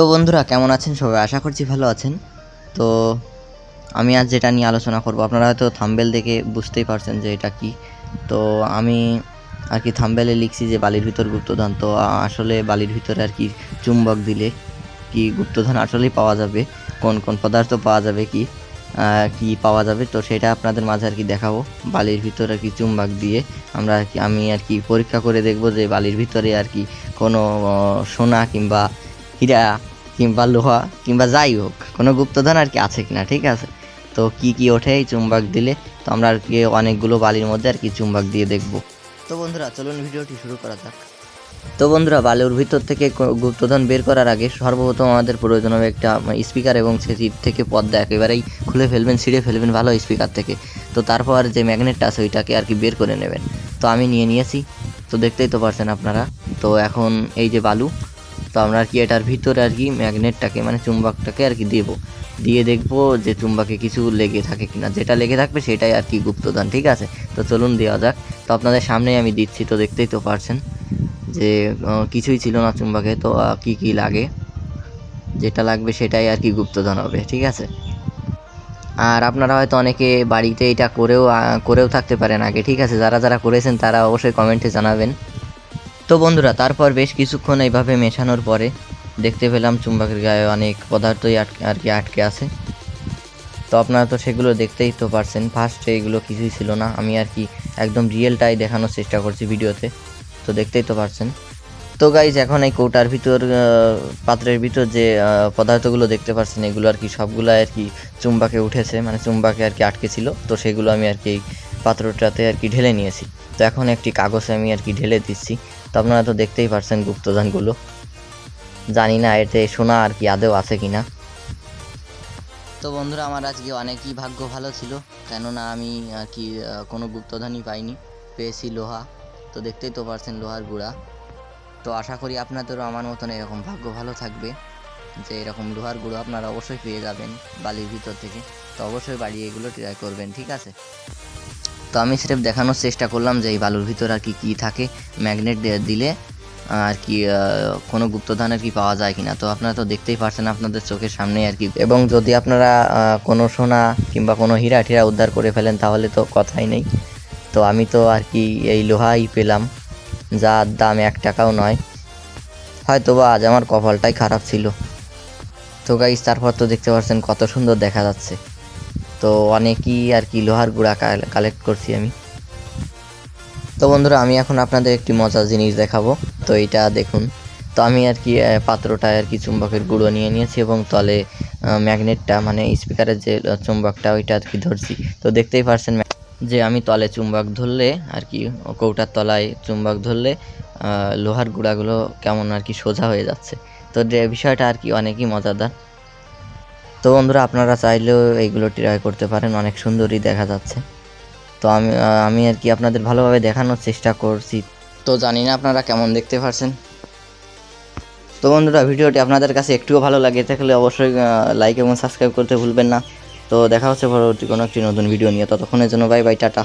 তো বন্ধুরা, কেমন আছেন সবাই? আশা করছি ভালো আছেন। তো আমি আজ যেটা নিয়ে আলোচনা করব, আপনারা হয়তো থাম্বেল দেখে বুঝতেই পারছেন যে এটা কি। তো আমি আর কি থাম্বেলে লিখছি যে বালির ভিতর গুপ্তধন। তো আসলে বালির ভিতরে আর কি চুম্বক দিলে কি গুপ্তধন আসলেই পাওয়া যাবে? কোন কোন পদার্থ পাওয়া যাবে কি? কি পাওয়া যাবে? তো সেটা আপনাদের মাঝে আর কি দেখাবো। বালির ভিতরে আর কি চুম্বক দিয়ে আমরা আর কি, আমি আর কি পরীক্ষা করে দেখব যে বালির ভিতরে আর কি কোনো সোনা কিংবা হীরা কিংবা লোহা কিংবা যাই হোক, কোনো গুপ্তধন আর কি আছে কিনা, ঠিক আছে? তো কি কি ওঠে এই চুম্বক দিলে? তো আমরা আর কি অনেকগুলো বালির মধ্যে আর কি চুম্বক দিয়ে দেখব। তো বন্ধুরা, চলুন ভিডিওটি শুরু করা যাক। তো বন্ধুরা, বালুর ভিতর থেকে গুপ্তধন বের করার আগে সর্বপ্রথম আমাদের প্রয়োজন হবে একটা স্পিকার এবং সেটির থেকে পর্দা একেবারেই খুলে ফেলবেন, ছিঁড়ে ফেলবেন ভালো স্পিকার থেকে। তো তারপর যে ম্যাগনেটটা আছে ওইটাকে আর কি বের করে নেবেন। তো আমি নিয়ে নিয়েছি। তো দেখতেই তো পারছেন আপনারা। তো এখন এই যে বালু তো আমরা আর কি এটার ভিতরে আর কি ম্যাগনেটটাকে মানে চুম্বকটাকে আর কি দেবো। দিয়ে দেখব যে চুম্বকে কিছু লেগে থাকে কিনা। যেটা লেগে থাকবে সেটাই আর কি গুপ্তদান ঠিক আছে? তো চলুন দেওয়া যাক। তো আপনাদের সামনেই আমি দিচ্ছি, তো দেখতেই তো পারছেন যে কিছুই ছিল না চুম্বকে। তো কি কি লাগে? যেটা লাগবে সেটাই আর কি গুপ্তধন হবে, ঠিক আছে? আর আপনারা হয়তো অনেকে বাড়িতে এটা করেও করেও থাকতে পারেন আগে, ঠিক আছে? যারা যারা করেছেন তারা অবশ্যই কমেন্টে জানাবেন। তো বন্ধুরা, তারপর বেশ কিছুক্ষণ এইভাবে মেশানোর পরে দেখতে পেলাম চুম্বকের গায়ে অনেক পদার্থই আটকে, আর কি আটকে আছে। তো আপনারা তো সেগুলো দেখতেই তো পারছেন। ফার্স্টে এগুলো কিছুই ছিল না। আমি আর কি একদম রিয়েলটাই দেখানোর চেষ্টা করছি ভিডিওতে। তো দেখতেই তো পারছেন। তো গাইজ এখন এই কৌটার ভিতর পাত্রের ভিতর যে পদার্থগুলো দেখতে পাচ্ছেন এগুলো আর কি সবগুলো আর কি চুম্বাকে উঠেছে। মানে চুম্বাকে আর কি আটকে ছিল। তো সেগুলো আমি আর কি পাত্রটাতে আর কি ঢেলে নিয়েছি। তো এখন একটি কাগজে আমি আর কি ঢেলে দিচ্ছি। তো আপনারা তো দেখতেই পারছেন গুপ্তধনগুলো। জানি না, এতে সোনা আর কি আদেও আছে কি না তো বন্ধুরা, আমার আজকে অনেকই ভাগ্য ভালো ছিল। কেননা আমি আর কি কোনো গুপ্তধনই পাইনি। পেয়েছি লোহা। তো দেখতেই তো পারছেন লোহার গুঁড়া। তো আশা করি আপনাদেরও আমার মতন এরকম ভাগ্য ভালো থাকবে যে এরকম লোহার গুঁড়ো আপনারা অবশ্যই পেয়ে যাবেন বালির ভিতর থেকে। তো অবশ্যই বাড়ি এগুলো ট্রাই করবেন, ঠিক আছে? তো আমি সেটা দেখানোর চেষ্টা করলাম যে এই বালুর ভিতর আর কি, কী থাকে ম্যাগনেট দিলে আর কি কোনো গুপ্তধন আর কি পাওয়া যায় কিনা। তো আপনারা তো দেখতেই পারছেন আপনাদের চোখের সামনে আর কি। এবং যদি আপনারা কোনো সোনা কিংবা কোনো হীরা ঠিরা উদ্ধার করে ফেলেন, তাহলে তো কথাই নেই। তো আমি তো আর কি এই লোহাই পেলাম, যার দাম এক টাকাও নয়। হয়তো বা আজ আমার কপালটাই খারাপ ছিল। তো গাইস তারপর তো দেখতে পাচ্ছেন কত সুন্দর দেখা যাচ্ছে। তো অনেকই আর কি লোহার গুঁড়া কালেক্ট করছি আমি। তো বন্ধুরা, আমি এখন আপনাদের একটি মজার জিনিস দেখাবো। তো এটা দেখুন, তো আমি আর কি পাত্রটায় আর কি চুম্বকের গুঁড়ো নিয়ে নিয়েছি এবং তলে ম্যাগনেটটা মানে স্পিকারের যে চুম্বকটা, ওইটা আর কি ধরছি। তো দেখতেই পারছেন যে আমি তলে চুম্বক ধরলে আর কি, কৌটার তলায় চুম্বক ধরলে লোহার গুঁড়াগুলো কেমন আর কি সোজা হয়ে যাচ্ছে। তো বিষয়টা আর কি অনেকই মজাদার। তো বন্ধুরা, আপনারা চাইলেও এইগুলো ট্রাই করতে পারেন, অনেক সুন্দরই দেখা যাচ্ছে। তো আমি আমি আর কি আপনাদের ভালোভাবে দেখানোর চেষ্টা করছি। তো জানি না আপনারা কেমন দেখতে পারছেন। তো বন্ধুরা, ভিডিওটি আপনাদের কাছে একটুও ভালো লাগে থাকলে অবশ্যই লাইক এবং সাবস্ক্রাইব করতে ভুলবেন না। তো দেখা হচ্ছে পরবর্তী কোনো একটি নতুন ভিডিও নিয়ে। ততক্ষণের জন্য বাই বাই টাটা।